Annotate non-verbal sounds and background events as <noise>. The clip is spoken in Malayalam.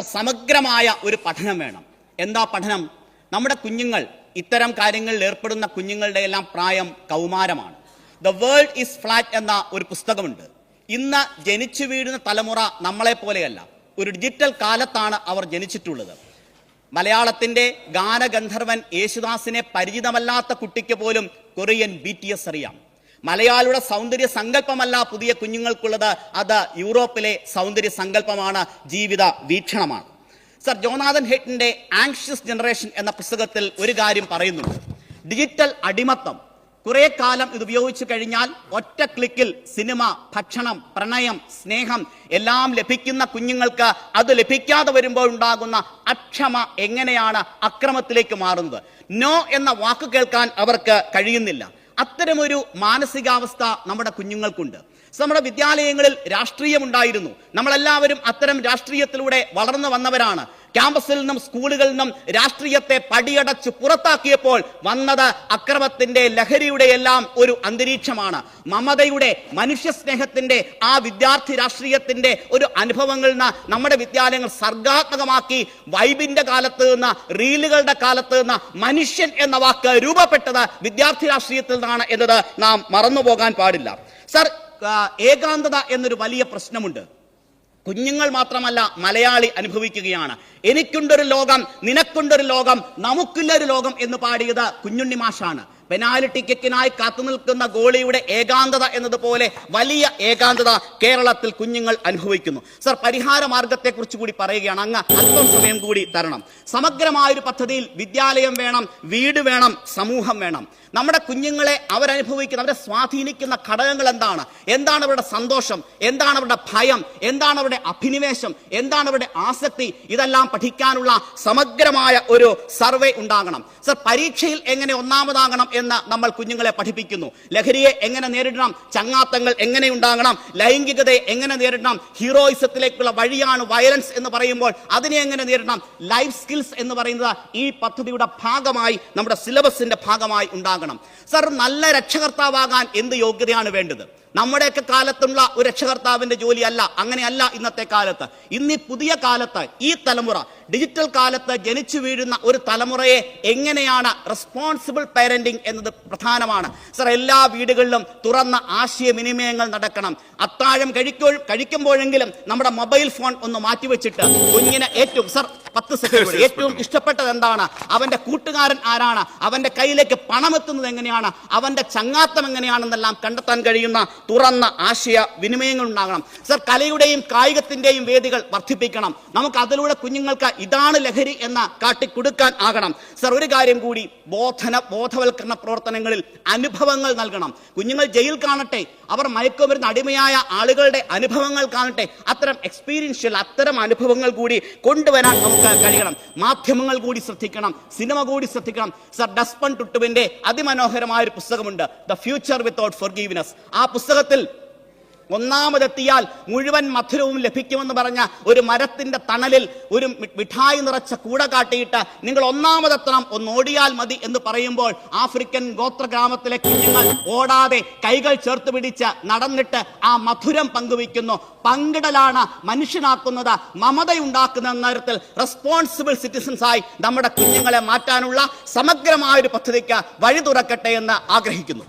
സമഗ്രമായ ഒരു പഠനം വേണം. എന്താ പഠനം? നമ്മുടെ കുഞ്ഞുങ്ങൾ ഇത്തരം കാര്യങ്ങളിൽ ഏർപ്പെടുന്ന കുഞ്ഞുങ്ങളുടെ എല്ലാം പ്രായം കൗമാരമാണ്. ദ വേൾഡ് ഈസ് ഫ്ലാറ്റ് എന്ന ഒരു പുസ്തകമുണ്ട്. ഇന്ന് ജനിച്ചു വീഴുന്ന തലമുറ നമ്മളെ പോലെയല്ല. ഒരു ഡിജിറ്റൽ കാലത്താണ് അവർ ജനിച്ചിട്ടുള്ളത്. മലയാളത്തിന്റെ ഗാനഗന്ധർവൻ യേശുദാസിനെ പരിചിതമല്ലാത്ത കുട്ടിക്ക് പോലും കൊറിയൻ ബി അറിയാം. മലയാളിയുടെ സൗന്ദര്യ സങ്കല്പമല്ല പുതിയ കുഞ്ഞുങ്ങൾക്കുള്ളത്. അത് യൂറോപ്പിലെ സൗന്ദര്യ സങ്കല്പമാണ് ജീവിത വീക്ഷണമാണ്. സർ ജോനാഥൻ ഹെറ്റിന്റെ ആങ്ഷ്യസ് ജനറേഷൻ എന്ന പുസ്തകത്തിൽ ഒരു കാര്യം പറയുന്നുണ്ട്. ഡിജിറ്റൽ അടിമത്തം. കുറെ കാലം ഇത് ഉപയോഗിച്ചു കഴിഞ്ഞാൽ ഒറ്റ ക്ലിക്കിൽ സിനിമ ഭക്ഷണം പ്രണയം സ്നേഹം എല്ലാം ലഭിക്കുന്ന കുഞ്ഞുങ്ങൾക്ക് അത് ലഭിക്കാതെ വരുമ്പോൾ ഉണ്ടാകുന്ന അക്ഷമ എങ്ങനെയാണ് അക്രമത്തിലേക്ക് മാറുന്നത്? നോ എന്ന വാക്ക് കേൾക്കാൻ അവർക്ക് കഴിയുന്നില്ല. അത്തരമൊരു മാനസികാവസ്ഥ നമ്മുടെ കുഞ്ഞുങ്ങൾക്കുണ്ട്. നമ്മുടെ വിദ്യാലയങ്ങളിൽ രാഷ്ട്രീയമുണ്ടായിരുന്നു. നമ്മളെല്ലാവരും അത്തരം രാഷ്ട്രീയത്തിലൂടെ വളർന്നു വന്നവരാണ്. ക്യാമ്പസിൽ നിന്നും സ്കൂളുകളിൽ നിന്നും രാഷ്ട്രീയത്തെ പടിയടച്ച് പുറത്താക്കിയപ്പോൾ വന്നത് അക്രമത്തിന്റെ ലഹരിയുടെ എല്ലാം ഒരു അന്തരീക്ഷമാണ്. മമതയുടെ മനുഷ്യ സ്നേഹത്തിന്റെ ആ വിദ്യാർത്ഥി രാഷ്ട്രീയത്തിന്റെ ഒരു അനുഭവങ്ങളിൽ നിന്ന് നമ്മുടെ വിദ്യാലയങ്ങൾ സർഗാത്മകമാക്കി വൈബിന്റെ കാലത്ത് നിന്ന് റീലുകളുടെ കാലത്ത് നിന്ന് മനുഷ്യൻ എന്ന വാക്ക് രൂപപ്പെട്ടത് വിദ്യാർത്ഥി രാഷ്ട്രീയത്തിൽ നിന്നാണ് എന്നത് നാം മറന്നു പോകാൻ പാടില്ല. സർ ഏകാന്തത എന്നൊരു വലിയ പ്രശ്നമുണ്ട്. കുഞ്ഞുങ്ങൾ മാത്രമല്ല മലയാളി അനുഭവിക്കുകയാണ്. എനിക്കുണ്ടൊരു ലോകം നിനക്കുണ്ടൊരു ലോകം നമുക്കില്ലൊരു ലോകം എന്ന് പാടിയത് കുഞ്ഞുണ്ണി മാഷാണ്. പെനാൽറ്റി കിക്കിനായി കാത്തു നിൽക്കുന്ന ഗോളിയുടെ ഏകാന്തത എന്നതുപോലെ വലിയ ഏകാന്തത കേരളത്തിൽ കുഞ്ഞുങ്ങൾ അനുഭവിക്കുന്നു. സർ പരിഹാര മാർഗത്തെക്കുറിച്ച് കൂടി പറയുകയാണ്. അങ്ങ് അല്പം സമയം കൂടി തരണം. സമഗ്രമായൊരു പദ്ധതിയിൽ വിദ്യാലയം വേണം വീട് വേണം സമൂഹം വേണം. നമ്മുടെ കുഞ്ഞുങ്ങളെ അവരനുഭവിക്കുന്ന അവരെ സ്വാധീനിക്കുന്ന ഘടകങ്ങൾ എന്താണ്? എന്താണ് അവരുടെ സന്തോഷം? എന്താണ് അവരുടെ ഭയം? എന്താണ് അവരുടെ അഭിനിവേശം? എന്താണ് അവരുടെ ആസക്തി? ഇതെല്ലാം പഠിക്കാനുള്ള സമഗ്രമായ ഒരു സർവേ ഉണ്ടാകണം. സർ പരീക്ഷയിൽ എങ്ങനെ ഒന്നാമതാകണം എന്ന് നമ്മൾ കുഞ്ഞുങ്ങളെ പഠിപ്പിക്കുന്നു. ലഹരിയെ എങ്ങനെ നേരിടണം? ചങ്ങാത്തങ്ങൾ എങ്ങനെ ഉണ്ടാകണം? ലൈംഗികതയെ എങ്ങനെ നേരിടണം? ഹീറോയിസത്തിലേക്കുള്ള വഴിയാണ് വയലൻസ് എന്ന് പറയുമ്പോൾ അതിനെ എങ്ങനെ നേരിടണം? ലൈഫ് സ്കിൽസ് എന്ന് പറയുന്നത് ഈ പദ്ധതിയുടെ ഭാഗമായി നമ്മുടെ സിലബസിന്റെ ഭാഗമായി ഉണ്ടാകണം. സർ നല്ല രക്ഷകർത്താവാകാൻ എന്ത് യോഗ്യതയാണ് വേണ്ടത്? നമ്മുടെയൊക്കെ കാലത്തുള്ള ഒരു രക്ഷകർത്താവിന്റെ ജോലിയല്ല അങ്ങനെയല്ല ഇന്നത്തെ കാലത്ത്. ഇന്ന് ഈ പുതിയ കാലത്ത് ഈ തലമുറ ഡിജിറ്റൽ കാലത്ത് ജനിച്ചു വീഴുന്ന ഒരു തലമുറയെ എങ്ങനെയാണ് റെസ്പോൺസിബിൾ പാരന്റിംഗ് എന്നത് പ്രധാനമാണ്. സർ എല്ലാ വീടുകളിലും തുറന്ന ആശയവിനിമയങ്ങൾ നടക്കണം. അത്താഴം കഴിക്കോ കഴിക്കുമ്പോഴെങ്കിലും നമ്മുടെ മൊബൈൽ ഫോൺ ഒന്ന് മാറ്റിവെച്ചിട്ട് കുഞ്ഞിനെ ഏറ്റവും സർ പത്ത് സെക്കൻഡ് <laughs> ഏറ്റവും ഇഷ്ടപ്പെട്ടത് എന്താണ്? അവന്റെ കൂട്ടുകാരൻ ആരാണ്? അവന്റെ കയ്യിലേക്ക് പണം എത്തുന്നത് എങ്ങനെയാണ്? അവന്റെ ചങ്ങാത്തം എങ്ങനെയാണെന്നെല്ലാം കണ്ടെത്താൻ കഴിയുന്ന തുറന്ന ആശയ വിനിമയങ്ങൾ ഉണ്ടാകണം. സർ കലയുടെയും കായികത്തിന്റെയും വേദികൾ വർദ്ധിപ്പിക്കണം. നമുക്ക് അതിലൂടെ കുഞ്ഞുങ്ങൾക്ക് ഇതാണ് ലഹരി എന്ന കാട്ടിക്കൊടുക്കാൻ ആകണം. സർ ഒരു കാര്യം കൂടി ബോധന ബോധവൽക്കരണ പ്രവർത്തനങ്ങളിൽ അനുഭവങ്ങൾ നൽകണം. കുഞ്ഞുങ്ങൾ ജയിൽ കാണട്ടെ. അവർ മയക്കുമരുന്ന് അടിമയായ ആളുകളുടെ അനുഭവങ്ങൾ കാണട്ടെ. അത്തരം എക്സ്പീരിയൻഷ്യൽ അത്തരം അനുഭവങ്ങൾ കൂടി കൊണ്ടുവരാൻ നമുക്ക് കഴിയണം മാധ്യമങ്ങൾ കൂടി ശ്രദ്ധിക്കണം. സിനിമ കൂടി ശ്രദ്ധിക്കണം. സർ ഡസ്പൺ ടുട്ടുവിന്റെ അതിമനോഹരമായ ഒരു പുസ്തകമുണ്ട്. ദ ഫ്യൂച്ചർ വിത്തൗട്ട് ഫോർ ആ പുസ്തകത്തിൽ ഒന്നാമതെത്തിയാൽ മുഴുവൻ മധുരവും ലഭിക്കുമെന്ന് പറഞ്ഞ ഒരു മരത്തിന്റെ തണലിൽ ഒരു മിഠായി നിറച്ച കൂട കാട്ടിയിട്ട് നിങ്ങൾ ഒന്നാമതെത്തണം ഒന്ന് ഓടിയാൽ മതി എന്ന് പറയുമ്പോൾ ആഫ്രിക്കൻ ഗോത്ര ഗ്രാമത്തിലെ കുഞ്ഞുങ്ങൾ ഓടാതെ കൈകൾ ചേർത്ത് പിടിച്ച് നടന്നിട്ട് ആ മധുരം പങ്കുവയ്ക്കുന്നു. പങ്കിടലാണ് മനുഷ്യനാക്കുന്നത് മമതയുണ്ടാക്കുന്ന നേരത്തിൽ റെസ്പോൺസിബിൾ സിറ്റിസൺസ് ആയി നമ്മുടെ കുഞ്ഞുങ്ങളെ മാറ്റാനുള്ള സമഗ്രമായ ഒരു പദ്ധതിക്ക് വഴി തുറക്കട്ടെ എന്ന് ആഗ്രഹിക്കുന്നു.